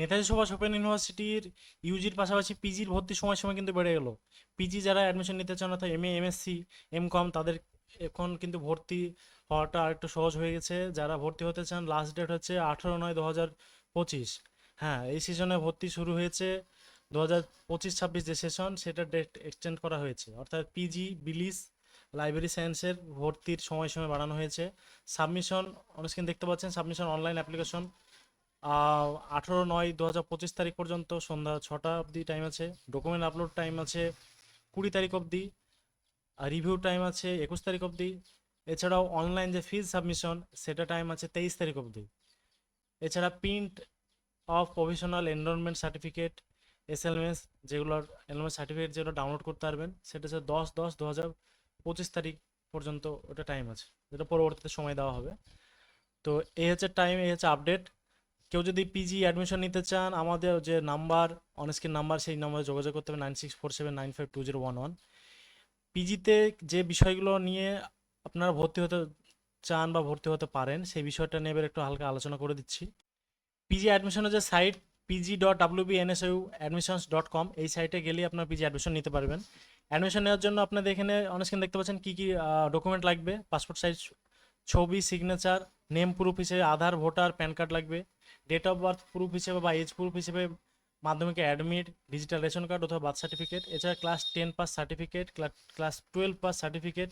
Netaji Subhash open ইউনিভার্সিটির ইউজির পাশাপাশি পিজির ভর্তির সময়সীমা কিন্তু বেড়ে গেল। পিজি যারা অ্যাডমিশন নিতে চান অর্থাৎ M A MSc M Com তাদের এখন কিন্তু ভর্তি হওয়াটা আরেকটু সহজ হয়ে গেছে। যারা ভর্তি হতে চান লাস্ট ডেট হচ্ছে আঠেরো নয় দু হাজার পঁচিশ। হ্যাঁ এই সিজনে ভর্তি শুরু হয়েছে দু হাজার পঁচিশ ছাব্বিশ যে সেশন সেটা ডেট এক্সটেন্ড করা হয়েছে। অর্থাৎ পিজি বিলিস লাইব্রেরি সায়েন্সের ভর্তির সময়সীমা বাড়ানো হয়েছে। সাবমিশন অনেক দেখতে পাচ্ছেন সাবমিশন অনলাইন অ্যাপ্লিকেশন আঠেরো নয় দু হাজার পঁচিশ তারিখ পর্যন্ত সন্ধ্যা ছটা অবধি টাইম আছে ডকুমেন্ট আপলোড টাইম আছে কুড়ি তারিখ অবধি, আর রিভিউ টাইম আছে একুশ তারিখ অবধি। এছাড়াও অনলাইন যে ফিজ সাবমিশন সেটা টাইম আছে তেইশ তারিখ অবধি। এছাড়া print of professional enrolment certificate SLMS যেগুলোর এনরোলমেন্ট সার্টিফিকেট যেগুলো ডাউনলোড করতে পারবেন, সেটা হচ্ছে দশ দশ দু হাজার পঁচিশ তারিখ পর্যন্ত ওটা টাইম আছে, যেটা পরবর্তীতে সময় দেওয়া হবে। তো এই হচ্ছে টাইম এই হচ্ছে আপডেট কেউ যদি পিজি অ্যাডমিশন নিতে চান, আমাদের যে নাম্বার অনস্ক্রিন নাম্বার সেই নাম্বারে যোগাযোগ করতে হবে nine six four seven nine five two zero one one পিজিতে যে বিষয়গুলো নিয়ে আপনারা ভর্তি হতে চান বা ভর্তি হতে পারেন, সেই বিষয়টা নিয়ে এবার একটু হালকা আলোচনা করে দিচ্ছি। পিজি অ্যাডমিশনের যে site PG dot W B NSU admissions dot com এই সাইটে গেলেই আপনার পিজি অ্যাডমিশন নিতে পারবেন। অ্যাডমিশন নেওয়ার জন্য আপনাদের এখানে অনস্ক্রিন দেখতে পাচ্ছেন কী কী ডকুমেন্ট লাগবে পাসপোর্ট সাইজ ছবি সিগনেচার নেম প্রুফ হিসেবে আধার ভোটার প্যান কার্ড লাগবে। ডেট অফ বার্থ প্রুফ হিসেবে বা এজ প্রুফ হিসেবে মাধ্যমিকে অ্যাডমিট ডিজিটাল রেশন কার্ড অথবা বার্থ সার্টিফিকেট এছাড়া class ten pass certificate class twelve pass certificate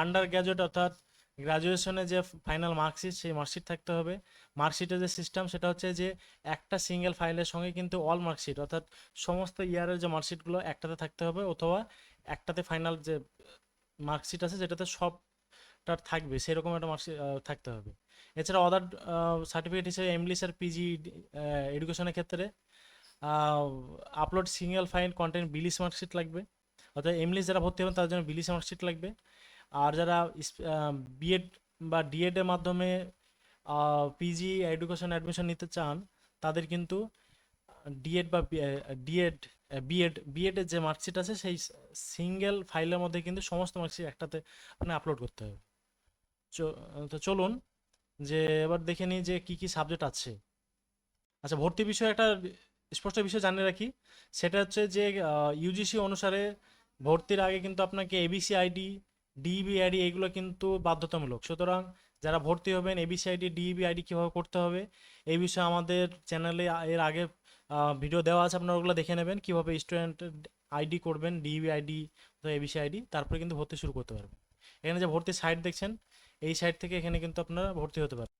undergraduate অর্থাৎ গ্রাজুয়েশনে যে ফাইনাল মার্কশিট সেই মার্কশিট থাকতে হবে। মার্কশিটের যে সিস্টেম সেটা হচ্ছে যে একটা সিঙ্গেল ফাইলের সঙ্গে কিন্তু অল মার্কশিট অর্থাৎ সমস্ত ইয়ারের যে মার্কশিটগুলো একটাতে থাকতে হবে, অথবা একটাতে ফাইনাল যে মার্কশিট আছে যেটাতে সবটার থাকবে, সেরকম একটা মার্কশিট থাকতে হবে। এছাড়া আদার সার্টিফিকেট হিসেবে ইংলিশের পিজি এডুকেশনের ক্ষেত্রে আপলোড সিঙ্গেল ফাইল কন্টেন্ট বিলিশ মার্কশিট লাগবে। অর্থাৎ ইংলিশ যারা ভর্তি হবেন তাদের জন্য বিলিশ মার্কশিট লাগবে। আর যারা বিএড বা ডিএডের মাধ্যমে পিজি এডুকেশন অ্যাডমিশন নিতে চান, তাদের কিন্তু ডিএড বা ডিএড বিএড বিএডের যে মার্কশিট আছে, সেই সিঙ্গেল ফাইলের মধ্যে কিন্তু সমস্ত মার্কশিট একটাতে মানে আপলোড করতে হবে। তো চলুন যে এবার দেখে নিই যে কী কী সাবজেক্ট আছে। আচ্ছা ভর্তি বিষয়ে একটা স্পষ্ট বিষয় জানিয়ে রাখি। সেটা হচ্ছে যে ইউজিসি অনুসারে ভর্তির আগে কিন্তু আপনাকে এবিসি আইডি ডিইবি আইডি এগুলো কিন্তু বাধ্যতামূলক। সুতরাং যারা ভর্তি হবেন এবিসি আইডি ডিইবি আইডি কীভাবে করতে হবে এই বিষয়ে আমাদের চ্যানেলে এর আগে ভিডিও দেওয়া আছে, আপনারা ওগুলো দেখে নেবেন। কীভাবে স্টুডেন্ট আইডি করবেন ডিইবি আইডি অথবা এবিসি আইডি তারপরে কিন্তু ভর্তি শুরু করতে পারবেন। এখানে যে ভর্তির সাইট দেখছেন এই সাইট থেকে এখানে কিন্তু আপনারা ভর্তি হতে পারেন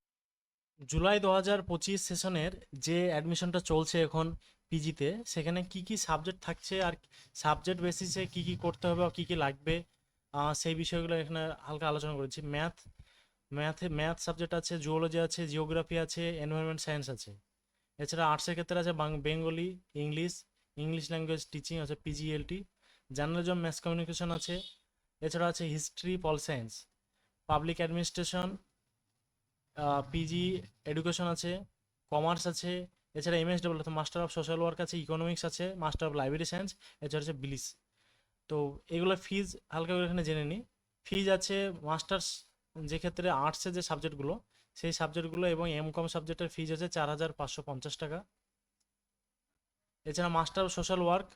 জুলাই দু হাজার পঁচিশ সেশনের যে অ্যাডমিশনটা চলছে এখন পিজিতে সেখানে কি কি সাবজেক্ট থাকছে আর সাবজেক্ট বেসিসে কি কি করতে হবে আর কী কী লাগবে সেই বিষয়গুলো এখানে হালকা আলোচনা করেছি। ম্যাথ ম্যাথে ম্যাথ সাবজেক্ট আছে জুওলজি আছে জিওগ্রাফি আছে এনভায়রনমেন্ট সায়েন্স আছে। এছাড়া আর্টসের ক্ষেত্রে আছে Bengali English English language teaching আছে পিজিএলটি জার্নালিজম ম্যাথ কমিউনিকেশন আছে। এছাড়া আছে history pol science public administration PG education আছে কমার্স আছে, এছাড়া MS W master of social work আছে ইকোনমিক্স আছে মাস্টার অফ লাইব্রেরি সায়েন্স এছাড়া আছে বিলিস তো এগুলো ফিজ হালকা করে এখানে জেনে নিই। ফিজ আছে মাস্টার্স যে ক্ষেত্রে আর্টসের যে সাবজেক্টগুলো সেই সাবজেক্টগুলো এবং এম কম সাবজেক্টের ফিজ আছে চার হাজার পাঁচশো পঞ্চাশ টাকা। এছাড়া মাস্টার অফ সোশ্যাল ওয়ার্ক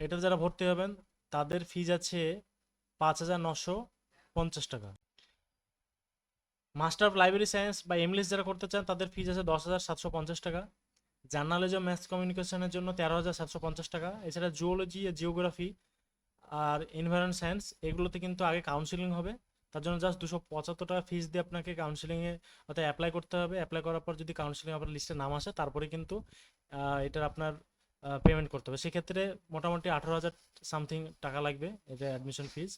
এটাতে যারা ভর্তি হবেন, তাদের ফিজ আছে পাঁচ হাজার নশো পঞ্চাশ টাকা। মাস্টার অফ লাইব্রেরি সায়েন্স বা ইংলিশ যারা করতে চান, তাদের ফিজ আছে দশ হাজার সাতশো পঞ্চাশ টাকা। জার্নালিজম ম্যাথস কমিউনিকেশনের জন্য তেরো হাজার সাতশো পঞ্চাশ টাকা। এছাড়া জুওলজি জিওগ্রাফি আর এনভায়রন সায়েন্স এগুলোতে কিন্তু আগে কাউন্সিলিং হবে। তার জন্য জাস্ট দুশো পঁচাত্তর টাকা ফিস দিয়ে আপনাকে কাউন্সিলিংয়ে অর্থাৎ অ্যাপ্লাই করতে হবে। অ্যাপ্লাই করার পর যদি কাউন্সিলিং আপনার লিস্টে নাম আসে, তারপরে কিন্তু এটার আপনার পেমেন্ট করতে হবে। সেক্ষেত্রে মোটামুটি আঠারো হাজার সামথিং টাকা লাগবে এটা অ্যাডমিশন ফিজ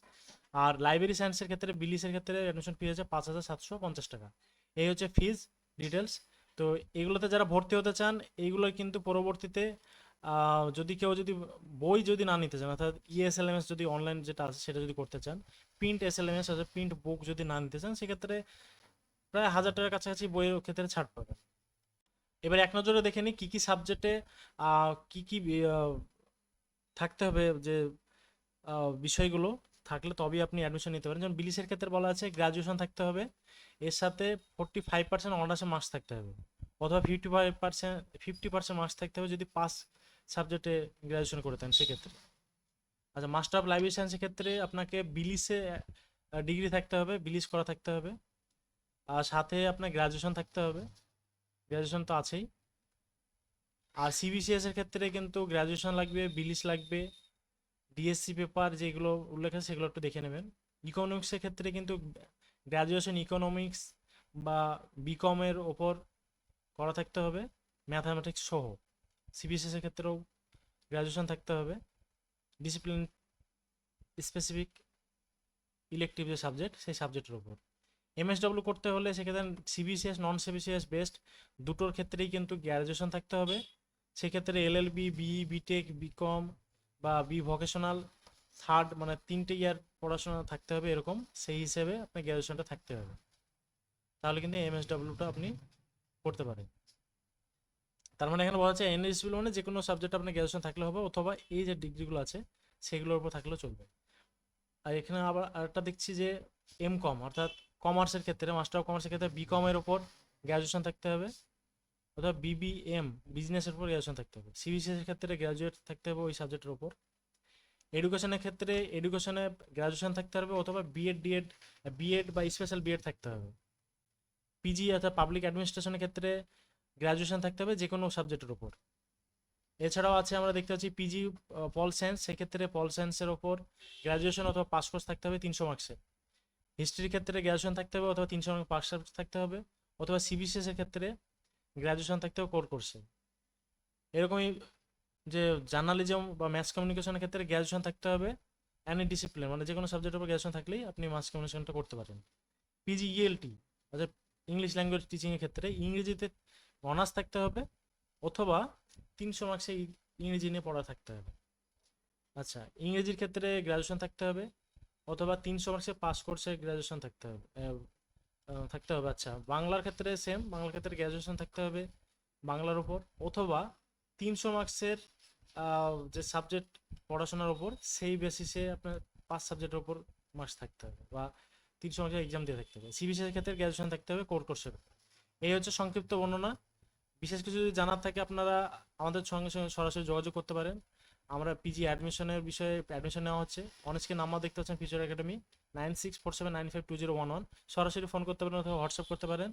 আর লাইব্রেরি সায়েন্সের ক্ষেত্রে বিলিসের ক্ষেত্রে অ্যাডমিশন ফি হচ্ছে পাঁচ হাজার সাতশো পঞ্চাশ টাকা। এই হচ্ছে ফিজ ডিটেলস তো এগুলোতে যারা ভর্তি হতে চান, এইগুলো কিন্তু পরবর্তীতে যদি কেউ যদি বই যদি না নিতে চান, অর্থাৎ ইএসএলএমএস যদি অনলাইন যেটা আছে, সেটা যদি করতে চান প্রিন্ট এসএলএমএস অর্থাৎ প্রিন্ট বুক যদি না নিতে চান, সেক্ষেত্রে প্রায় হাজার টাকার কাছাকাছি বইয়ের ক্ষেত্রে ছাড় পাবেন। এবার এক নজরে দেখে নিই কী কী সাবজেক্টে কী কী থাকতে হবে যে বিষয়গুলো থাকলে তবেই আপনি অ্যাডমিশন নিতে পারেন। যেমন বিলিসের ক্ষেত্রে বলা আছে গ্রাজুয়েশন থাকতে হবে। এর সাথে ফোর্টি ফাইভ পার্সেন্ট অনার্সে মার্কস থাকতে হবে। অথবা fifty five percent fifty percent marks থাকতে হবে যদি পাস সাবজেক্টে গ্র্যাজুয়েশন করে থাকেন সেক্ষেত্রে। আচ্ছা মাস্টার অফ লাইব্রেরি সায়েন্সের ক্ষেত্রে আপনাকে বিলিসে ডিগ্রি থাকতে হবে বিলিস করা থাকতে হবে। আর সাথে আপনার গ্র্যাজুয়েশন থাকতে হবে। গ্র্যাজুয়েশন তো আছেই। আর সিবিসিএস এর ক্ষেত্রে কিন্তু গ্র্যাজুয়েশন লাগবে বিলিস লাগবে ডিএসসি পেপার যেগুলো উল্লেখ আছে সেগুলো একটু দেখে নেবেন। ইকোনমিক্সের ক্ষেত্রে কিন্তু গ্র্যাজুয়েশন ইকোনমিক্স বা বিকমের ওপর করা থাকতে হবে ম্যাথামেটিক্স সহ। সিবিএসএস এর ক্ষেত্রেও গ্র্যাজুয়েশন থাকতে হবে। ডিসিপ্লিন স্পেসিফিক ইলেকটিভ যে সাবজেক্ট সেই সাবজেক্টের ওপর। এমএসডব্লিউ করতে হলে সেক্ষেত্রে সিবিসিএস নন সিবিসিএস বেস্ট দুটোর ক্ষেত্রেই কিন্তু গ্র্যাজুয়েশন থাকতে হবে। সেক্ষেত্রে এলএলবি বিই বিটেক বিকম বা বি ভোকেশনাল থার্ড মানে তিনটে ইয়ার পড়াশোনা থাকতে হবে এরকম, সেই হিসেবে আপনার গ্র্যাজুয়েশনটা থাকতে হবে। তাহলে কিন্তু এমএসডব্লিউটা আপনি করতে পারেন। তার মানে এখানে বলা হচ্ছে এনএসডব্লিউ মানে যে কোনো সাবজেক্ট আপনার গ্র্যাজুয়েশন থাকলে হবে অথবা এই যে ডিগ্রিগুলো আছে, সেগুলোর উপর থাকলেও চলবে। আর এখানে আবার আরেকটা দেখছি যে এম কম অর্থাৎ কমার্সের ক্ষেত্রে মাস্টার অফ কমার্সের ক্ষেত্রে বিকমের ওপর গ্র্যাজুয়েশন থাকতে হবে, অথবা বিবিএম বিজনেসের উপর গ্র্যাজুয়েশন থাকতে হবে। সিবিসিএস এর ক্ষেত্রে গ্র্যাজুয়েট থাকতে হবে ওই সাবজেক্টের উপর। এডুকেশনের ক্ষেত্রে এডুকেশনে গ্র্যাজুয়েশন থাকতে হবে, অথবা বিএড ডিএড বিএড বা স্পেশাল বিএড থাকতে হবে। পিজি অর্থাৎ পাবলিক অ্যাডমিনিস্ট্রেশনের ক্ষেত্রে গ্র্যাজুয়েশন থাকতে হবে যে কোনো সাবজেক্টের উপর। এছাড়াও আছে, আমরা দেখতে পাচ্ছি পিজি পল সায়েন্স সেক্ষেত্রে পল সায়েন্সের ওপর গ্র্যাজুয়েশন অথবা পাস কোর্স থাকতে হবে তিনশো মার্কসের হিস্ট্রির ক্ষেত্রে গ্র্যাজুয়েশন থাকতে হবে অথবা তিনশো মার্ক পাস থাকতে হবে, অথবা সিবিসিএস এর ক্ষেত্রে গ্র্যাজুয়েশন থাকতে হবে কোর কোর্সে এরকমই যে জার্নালিজম বা ম্যাথস কমিউনিকেশনের ক্ষেত্রে গ্র্যাজুয়েশন থাকতে হবে অ্যানি ডিসিপ্লিন মানে যে কোনো সাবজেক্টের উপর গ্র্যাজুয়েশন থাকলেই আপনি মাস কমিউনিকেশনটা করতে পারেন। পিজি ইএলটি অর্থাৎ ইংলিশ ল্যাঙ্গুয়েজ টিচিংয়ের ক্ষেত্রে ইংরেজিতে অনার্স থাকতে হবে, অথবা তিনশো মার্কসে ইংরেজি নিয়ে পড়া থাকতে হবে। আচ্ছা ইংরেজির ক্ষেত্রে গ্র্যাজুয়েশন থাকতে হবে অথবা তিনশো মার্কসে পাস কোর্সে গ্র্যাজুয়েশন থাকতে হবে থাকতে হবে। আচ্ছা বাংলার ক্ষেত্রে সেম বাংলার ক্ষেত্রে গ্র্যাজুয়েশন থাকতে হবে বাংলার উপর। অথবা তিনশো মার্কসের যে সাবজেক্ট পড়াশোনার উপর, সেই বেসিসে আপনার পাঁচ সাবজেক্টের উপর মার্কস থাকতে হবে বা তিনশো মার্কসের এক্সাম দিয়ে থাকতে হবে। সিবিসিএস ক্ষেত্রে গ্র্যাজুয়েশন থাকতে হবে কোর কোর্সের এই হচ্ছে সংক্ষিপ্ত বর্ণনা। বিশেষ কিছু যদি জানার থাকে আপনারা আমাদের সঙ্গে সঙ্গে সরাসরি যোগাযোগ করতে পারেন। আমরা পিজি অ্যাডমিশনের বিষয়ে অ্যাডমিশন নেওয়া হচ্ছে। অনেকে নাম্বার দেখতে পাচ্ছেন future academy nine six four seven nine five two zero one one সরাসরি ফোন করতে পারেন অথবা হোয়াটসঅ্যাপ করতে পারেন।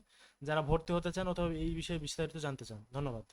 যারা ভর্তি হতে চান অথবা এই বিষয়ে বিস্তারিত জানতে চান, ধন্যবাদ।